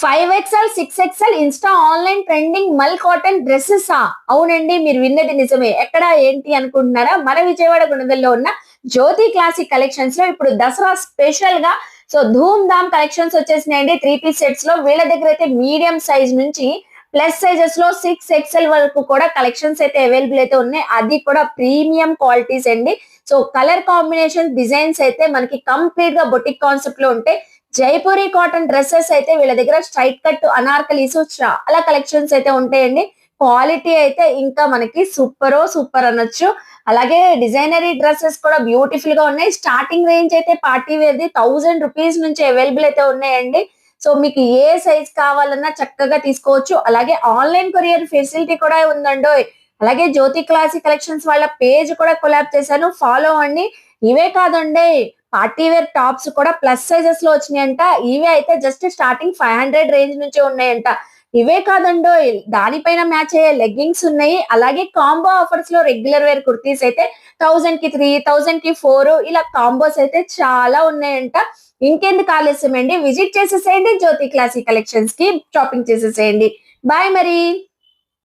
Five XL six XL insta online trending మల్ cotton dresses అవునండి మీరు విన్నది నిజమే. ఎక్కడ ఏంటి అనుకుంటున్నారా? మన విజయవాడ గుణదల్లో ఉన్న జ్యోతి క్లాసిక్ కలెక్షన్స్లో ఇప్పుడు దసరా స్పెషల్గా సో ధూమ్ ధామ్ కలెక్షన్స్ వచ్చేసినాయండి. త్రీ పీస్ సెట్స్లో వీళ్ళ దగ్గర అయితే మీడియం సైజ్ నుంచి ప్లస్ సైజెస్లో సిక్స్ ఎక్స్ఎల్ వరకు కూడా కలెక్షన్స్ అయితే అవైలబుల్ అయితే ఉన్నాయి. అది కూడా ప్రీమియం క్వాలిటీస్ అండి. సో కలర్ కాంబినేషన్ డిజైన్స్ అయితే మనకి కంప్లీట్గా బొటిక్ కాన్సెప్ట్లో ఉంటాయి జైపూరి కాటన్ డ్రెస్సెస్ అయితే వీళ్ళ దగ్గర స్ట్రైట్ కట్ అనార్కలీస్ చాలా కలెక్షన్స్ అయితే ఉంటాయండి. క్వాలిటీ అయితే ఇంకా మనకి సూపర్ సూపర్ అనొచ్చు. అలాగే డిజైనరీ డ్రెస్సెస్ కూడా బ్యూటిఫుల్గా ఉన్నాయి. స్టార్టింగ్ రేంజ్ అయితే పార్టీ వేర్ది థౌజండ్ రూపీస్ నుంచి అవైలబుల్ అయితే ఉన్నాయండి. సో మీకు ఏ సైజ్ కావాలన్నా చక్కగా తీసుకోవచ్చు. అలాగే ఆన్లైన్ కొరియర్ ఫెసిలిటీ కూడా ఉందండో అలాగే జ్యోతి క్లాసిక్ కలెక్షన్స్ వాళ్ళ పేజ్ కూడా కొలాబ్ చేశాను. ఫాలో అవ్వండి. ఇవే కాదండి పార్టీ వేర్ టాప్స్ కూడా ప్లస్ సైజెస్లో వచ్చినాయంట. ఇవే అయితే just starting five hundred range నుంచి ఉన్నాయంట. ఇవే కాదండో దానిపైన మ్యాచ్ అయ్యే లెగ్గింగ్స్ ఉన్నాయి. అలాగే కాంబో ఆఫర్స్లో రెగ్యులర్ వేర్ కుర్తీస్ అయితే థౌసండ్కి త్రీ థౌసండ్కి ఫోర్ ఇలా కాంబోస్ అయితే చాలా ఉన్నాయంట. ఇంకెందుకు ఆలస్యం అండి విజిట్ చేసేసేయండి జ్యోతి క్లాసిక్ కలెక్షన్స్కి షాపింగ్ చేసేసేయండి. బాయ్ మరి.